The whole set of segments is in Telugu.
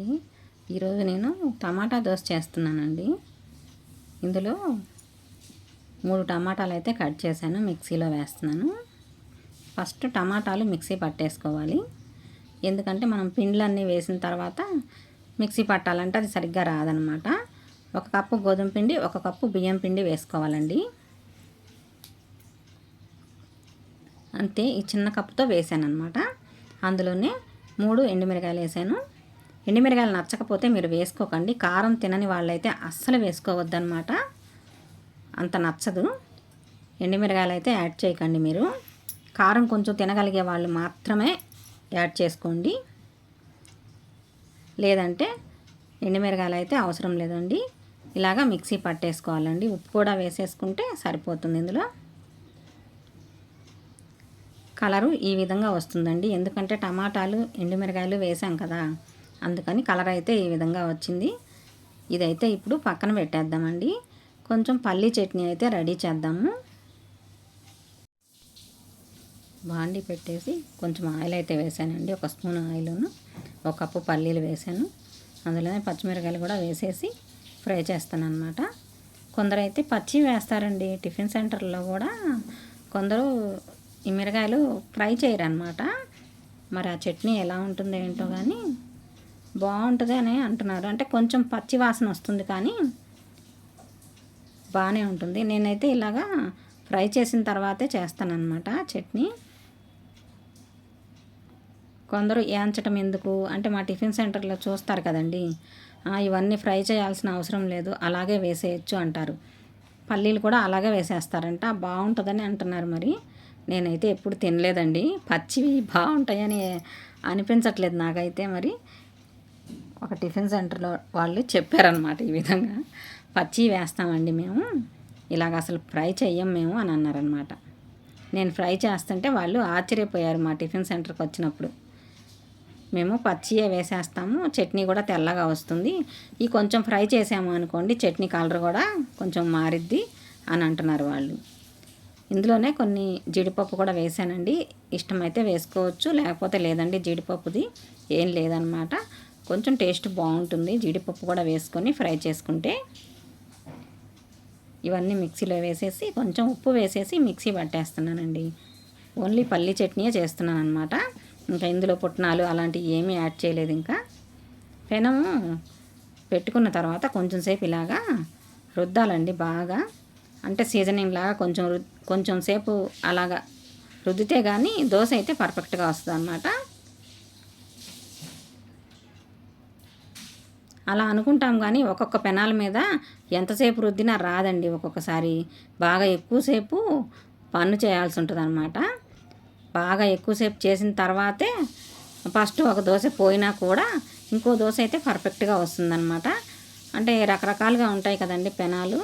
అందరికీ ఈరోజు నేను టమాటా దోశ చేస్తున్నానండి. ఇందులో మూడు టమాటాలు అయితే కట్ చేశాను మిక్సీలో వేస్తున్నాను. ఫస్ట్ టమాటాలు మిక్సీ పట్టేసుకోవాలి. ఎందుకంటే మనం పిండ్లన్నీ వేసిన తర్వాత మిక్సీ పట్టాలంటే అది సరిగ్గా రాదనమాట. ఒక కప్పు గోధుమ పిండి ఒక కప్పు బియ్యం పిండి వేసుకోవాలండి. అంతే ఈ చిన్న కప్పుతో వేసాను అనమాట అందులోనే మూడు ఎండుమిరకాయలు వేసాను. ఎండుమిరకాయలు నచ్చకపోతే మీరు వేసుకోకండి. కారం తినని వాళ్ళైతే అస్సలు వేసుకోవద్దనమాట అంత నచ్చదు. ఎండుమిరకాయలు అయితే యాడ్ చేయకండి మీరు. కారం కొంచెం తినగలిగే వాళ్ళు మాత్రమే యాడ్ చేసుకోండి. లేదంటే ఎండుమిరకాయలు అయితే అవసరం లేదండి. ఇలాగా మిక్సీ పట్టేసుకోవాలండి. ఉప్పు కూడా వేసేసుకుంటే సరిపోతుంది ఇందులో. కలరు ఈ విధంగా వస్తుందండి. ఎందుకంటే టమాటాలు ఎండుమిరకాయలు వేసాం కదా. అందుకని కలర్ అయితే ఈ విధంగా వచ్చింది. ఇదైతే ఇప్పుడు పక్కన పెట్టేద్దామండి. కొంచెం పల్లీ చట్నీ అయితే రెడీ చేద్దాము. బాండి పెట్టేసి కొంచెం ఆయిల్ అయితే వేసానండి. ఒక స్పూన్ ఆయిల్ను ఒక కప్పు పల్లీలు వేసాను. అందులోనే పచ్చిమిరకాయలు కూడా వేసేసి ఫ్రై చేస్తాను అనమాట కొందరు అయితే పచ్చి వేస్తారండి టిఫిన్ సెంటర్లో కూడా. కొందరు ఈ మిరకాయలు ఫ్రై చేయరు అనమాట మరి ఆ చట్నీ ఎలా ఉంటుందో ఏంటో కానీ బాగుంటుంది అని అంటున్నారు. అంటే కొంచెం పచ్చి వాసన వస్తుంది కానీ బాగానే ఉంటుంది. నేనైతే ఇలాగా ఫ్రై చేసిన తర్వాతే చేస్తానన్నమాట చట్నీ. కొందరు ఏంచటం ఎందుకు? అంటే మా టిఫిన్ సెంటర్లో చూస్తారు కదండి. ఇవన్నీ ఫ్రై చేయాల్సిన అవసరం లేదు. అలాగే వేసేయచ్చు అంటారు. పల్లీలు కూడా అలాగే వేసేస్తారంట. బాగుంటుందని అంటున్నారు మరి. నేనైతే ఎప్పుడు తినలేదండి. పచ్చివి బాగుంటాయని అనిపించట్లేదు నాకైతే మరి. ఒక టిఫిన్ సెంటర్లో వాళ్ళు చెప్పారనమాట ఈ విధంగా. పచ్చి వేస్తామండి మేము. ఇలాగ అసలు ఫ్రై చెయ్యం మేము అని అన్నారనమాట నేను ఫ్రై చేస్తుంటే వాళ్ళు ఆశ్చర్యపోయారు మా టిఫిన్ సెంటర్కి వచ్చినప్పుడు. మేము పచ్చియే వేసేస్తాము చట్నీ కూడా తెల్లగా వస్తుంది. ఈ కొంచెం ఫ్రై చేసాము అనుకోండి చట్నీ కలర్ కూడా కొంచెం మారిద్ది అని అంటున్నారు వాళ్ళు. ఇందులోనే కొన్ని జీడిపప్పు కూడా వేసానండి. ఇష్టమైతే వేసుకోవచ్చు లేకపోతే లేదండి జీడిపప్పుది ఏం లేదనమాట కొంచెం టేస్ట్ బాగుంటుంది. జీడిపప్పు కూడా వేసుకొని ఫ్రై చేసుకుంటే ఇవన్నీ మిక్సీలో వేసేసి కొంచెం ఉప్పు వేసేసి మిక్సీ పట్టేస్తున్నానండి. ఓన్లీ పల్లి చట్నీయే చేస్తున్నాను అనమాట ఇంకా ఇందులో పుట్నాలు అలాంటివి ఏమీ యాడ్ చేయలేదు ఇంకా. పెనము పెట్టుకున్న తర్వాత కొంచెం సేపు ఇలాగా రుద్దాలండి బాగా. అంటే సీజనింగ్ లాగా కొంచెం కొంచెం సేపు అలాగా రుద్దితే కానీ దోశ అయితే పర్ఫెక్ట్గా వస్తుంది అన్నమాట అలా అనుకుంటాం కానీ ఒక్కొక్క పెనాల మీద ఎంతసేపు రుద్దినా రాదండి ఒక్కొక్కసారి. బాగా ఎక్కువసేపు పన్ను చేయాల్సి ఉంటుంది అనమాట బాగా ఎక్కువసేపు చేసిన తర్వాతే ఫస్ట్ ఒక దోశ పోయినా కూడా ఇంకో దోశ అయితే పర్ఫెక్ట్గా వస్తుందన్నమాట. అంటే రకరకాలుగా ఉంటాయి కదండి పెనాలు.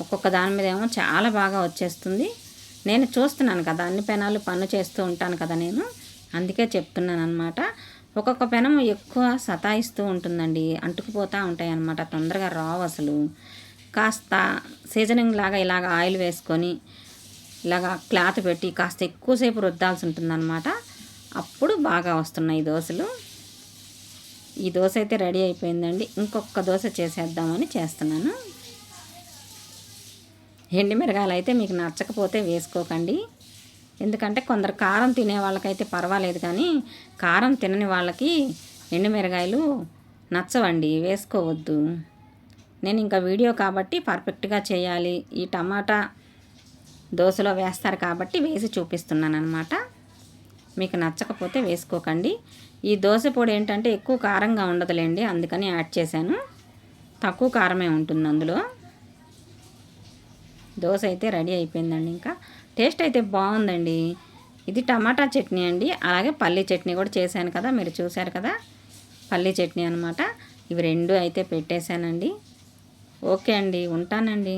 ఒక్కొక్క దాని మీద ఏమో చాలా బాగా వచ్చేస్తుంది. నేను చూస్తున్నాను కదా అన్ని పెనాలు పన్ను చేస్తూ ఉంటాను కదా నేను. అందుకే చెప్తున్నాను అనమాట ఒక్కొక్క పెనం ఎక్కువ సతాయిస్తూ ఉంటుందండి. అంటుకుపోతూ ఉంటాయి అన్నమాట తొందరగా రావు అసలు. కాస్త సీజనింగ్ లాగా ఇలాగ ఆయిల్ వేసుకొని ఇలాగ క్లాత్ పెట్టి కాస్త ఎక్కువసేపు రుద్దాల్సి ఉంటుందన్నమాట. అప్పుడు బాగా వస్తున్నాయి దోశలు. ఈ దోశ అయితే రెడీ అయిపోయిందండి. ఇంకొక దోశ చేసేద్దామని చేస్తున్నాను. ఎండిమిరగాయలు అయితే మీకు నచ్చకపోతే వేసుకోకండి. ఎందుకంటే కొందరు కారం తినే వాళ్ళకైతే పర్వాలేదు కానీ కారం తినని వాళ్ళకి ఎండుమిరగాయలు నచ్చవండి వేసుకోవద్దు. నేను ఇంకా వీడియో కాబట్టి పర్ఫెక్ట్గా చేయాలి. ఈ టమాటా దోశలో వేస్తారు కాబట్టి వేసి చూపిస్తున్నాను అనమాట మీకు నచ్చకపోతే వేసుకోకండి. ఈ దోశ పొడి ఏంటంటే ఎక్కువ కారంగా ఉండదులేండి అందుకని యాడ్ చేశాను. తక్కువ కారమే ఉంటుంది అందులో దోశ అయితే రెడీ అయిపోయిందండి ఇంకా. టేస్ట్ అయితే బాగుందండి. ఇది టమాటా చట్నీ అండి. అలాగే పల్లీ చట్నీ కూడా చేశాను కదా మీరు చూశారు కదా. పల్లీ చట్నీ అనమాట ఇవి రెండు అయితే పెట్టేశానండి. ఓకే అండి ఉంటానండి.